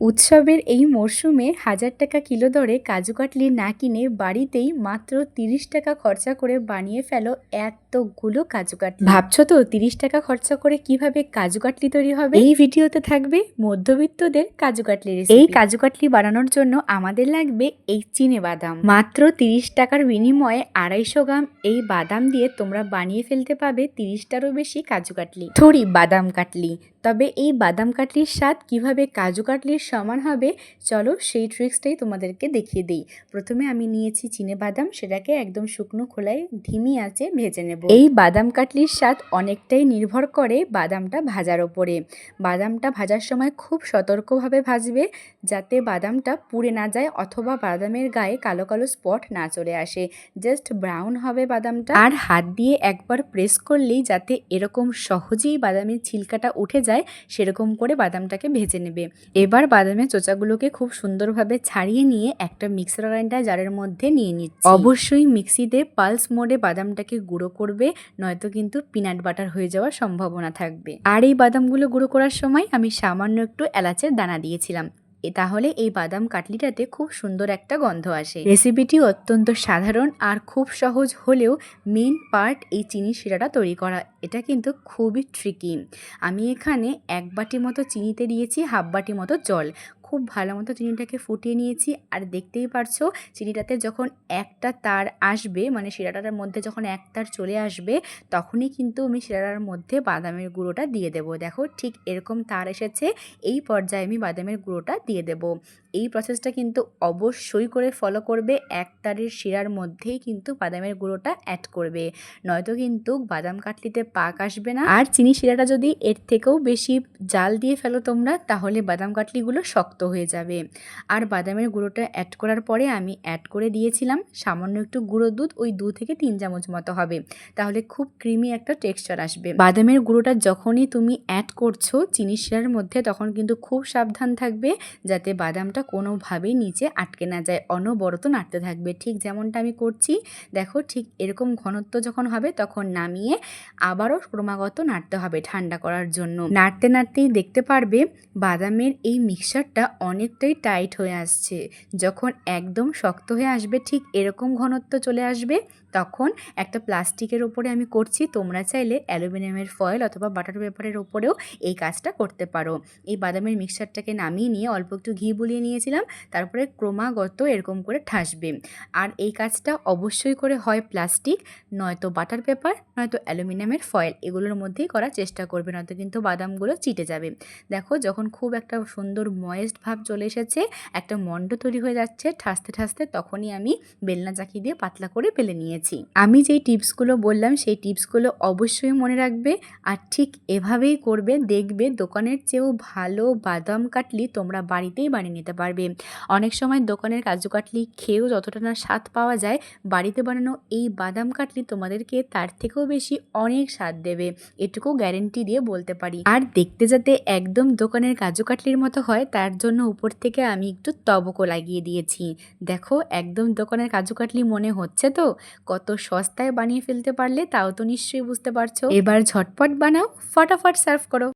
উৎসবের এই মরশুমে হাজার টাকা কিলো দরে কাজু কাটলি না কিনে বাড়িতেই মাত্র তিরিশ টাকা খরচা করে বানিয়ে ফেলো এতগুলো কাজু কাটলি। ভাবছ তো তিরিশ টাকা খরচা করে কীভাবে কাজু কাটলি তৈরি হবে? এই ভিডিওতে থাকবে মধ্যবিত্তদের কাজু কাটলি এই কাজু কাটলি বানানোর জন্য আমাদের লাগবে এই চিনে বাদাম। মাত্র তিরিশ টাকার বিনিময়ে আড়াইশো গ্রাম এই বাদাম দিয়ে তোমরা বানিয়ে ফেলতে পাবে তিরিশটারও বেশি কাজু কাটলি। থরি বাদাম কাটলি। তবে এই বাদাম কাটলির স্বাদ কীভাবে কাজু কাটলির সমান হবে, চলো সেই ট্রিক্সটাই তোমাদেরকে দেখিয়ে দিই। প্রথমে আমি নিয়েছি চিনে বাদাম, সেটাকে একদম শুকনো খোলায় ধিমি আঁচে ভেজে নেব। এই বাদাম কাটলির স্বাদ অনেকটাই নির্ভর করে বাদামটা ভাজার ওপরে। বাদামটা ভাজার সময় খুব সতর্কভাবে ভাজবে, যাতে বাদামটা পুড়ে না যায় অথবা বাদামের গায়ে কালো কালো স্পট না চলে আসে। জাস্ট ব্রাউন হবে বাদামটা। আর হাত দিয়ে একবার প্রেস করলেই যাতে এরকম সহজেই বাদামের ছিলকাটা উঠে যায় সেরকম করে বাদামটাকে ভেজে নেবে। এবার বাদামের চোচাগুলোকে খুব সুন্দরভাবে ছাড়িয়ে নিয়ে একটা মিক্সার গ্রাইন্ডার জারের মধ্যে নিয়ে নিচ্ছি। অবশ্যই মিক্সিতে পালস মোডে বাদামটাকে গুঁড়ো করবে, নয়তো কিন্তু পিনাট বাটার হয়ে যাওয়ার সম্ভাবনা থাকবে। আর এই বাদামগুলো গুঁড়ো করার সময় আমি সামান্য একটু এলাচের দানা দিয়েছিলাম। তাহলে এই বাদাম কাটলিটাতে খুব সুন্দর একটা গন্ধ আসে। রেসিপিটি অত্যন্ত সাধারণ আর খুব সহজ হলেও মেন পার্ট এই চিনি শিরাটা তৈরি করা। এটা কিন্তু খুবই ট্রিকি আমি এখানে এক বাটি মতো চিনিতে দিয়েছি, হাফ বাটি মতো জল। খুব ভালো মতো চিনিটাকে ফুটিয়ে নিয়েছি। আর দেখতেই পারছ, চিনিটাতে যখন একটা তার আসবে মানে শিরাটার মধ্যে যখন এক তার চলে আসবে, তখনই কিন্তু আমি শিরাটার মধ্যে বাদামের গুঁড়োটা দিয়ে দেবো। দেখো, ঠিক এরকম তার এসেছে, এই পর্যায়ে আমি বাদামের গুঁড়োটা দিয়ে দেবো। এই প্রসেসটা কিন্তু অবশ্যই করে ফলো করবে, এক তারের শিরার মধ্যেই কিন্তু বাদামের গুঁড়োটা অ্যাড করবে। নয়তো কিন্তু বাদাম কাটলিতে পাক আসবে না। আর চিনি শিরাটা যদি এর থেকেও বেশি জাল দিয়ে ফেলো তোমরা, তাহলে বাদাম কাটলিগুলো শক্ত হয়ে যাবে। আর বাদামের গুঁড়োটা অ্যাড করার পরে আমি অ্যাড করে দিয়েছিলাম সামান্য একটু গুঁড়ো দুধ, ওই দু থেকে তিন চামচ মতো হবে। তাহলে খুব ক্রিমি একটা টেক্সচার আসবে। বাদামের গুঁড়োটা যখনই তুমি অ্যাড করছ চিনি শিরার মধ্যে, তখন কিন্তু খুব সাবধান থাকবে যাতে বাদামটা কোনোভাবেই নিচে আটকে না যায়, অনবরত নাড়তে থাকবে। ঠিক যেমনটা আমি করছি, দেখো ঠিক এরকম ঘনত্ব যখন হবে, তখন নামিয়ে আবারও ক্রমাগত নাড়তে হবে ঠান্ডা করার জন্য। নাড়তে নাড়তেই দেখতে পারবে বাদামের এই মিক্সচারটা অনেকটাই টাইট হয়ে আসছে। যখন একদম শক্ত হয়ে আসবে ঠিক এরকম ঘনত্ব চলে আসবে তখন একটা প্লাস্টিকের ওপরে আমি করছি, তোমরা চাইলে অ্যালুমিনিয়ামের ফয়েল অথবা বাটার পেপারের ওপরেও এই কাজটা করতে পারো। এই বাদামের মিক্সারটাকে নামিয়ে নিয়ে অল্প একটু ঘি বুলিয়ে নিয়েছিলাম, তারপরে ক্রমাগত এরকম করে ঠাসবে। আর এই কাজটা অবশ্যই করে হয় প্লাস্টিক, নয়তো বাটার পেপার, নয়তো অ্যালুমিনিয়ামের ফয়েল, এগুলোর মধ্যেই করার চেষ্টা করবে, নয়তো কিন্তু বাদামগুলো চিটে যাবে। দেখো, যখন খুব একটা সুন্দর ময়েস্ট ভাব চলে এসেছে, একটা মণ্ড তৈরি হয়ে যাচ্ছে, ঠাসতে ঠাসতে তখনই আমি বেলনা চাকি দিয়ে পাতলা করে পেলে নিয়েছি আমি যেই টিপসগুলো বললাম, সেই টিপসগুলো অবশ্যই মনে রাখবে আর ঠিক এভাবেই করবে, দেখবে দোকানের চেয়েও ভালো বাদাম কাটলি তোমরা বাড়িতেই বানিয়ে নিতে পারবে। অনেক সময় দোকানের কাজু কাটলি খেয়েও যতটা না স্বাদ পাওয়া যায়, বাড়িতে বানানো এই বাদাম কাটলি তোমাদেরকে তার থেকেও বেশি অনেক স্বাদ দেবে, এটুকু গ্যারেন্টি দিয়ে বলতে পারি। আর দেখতে যাতে একদম দোকানের কাজু কাটলির মতো হয়, তার জন্য উপর থেকে আমি একটু তবকো লাগিয়ে দিয়েছি। দেখো, একদম দোকানের কাজু কাটলি মনে হচ্ছে তো? কত সস্তায় বানিয়ে ফেলতে পারলে তাও তো নিশ্চয়ই বুঝতে পারছ। এবার ঝটপট বানাও, ফটাফট সার্ভ করো।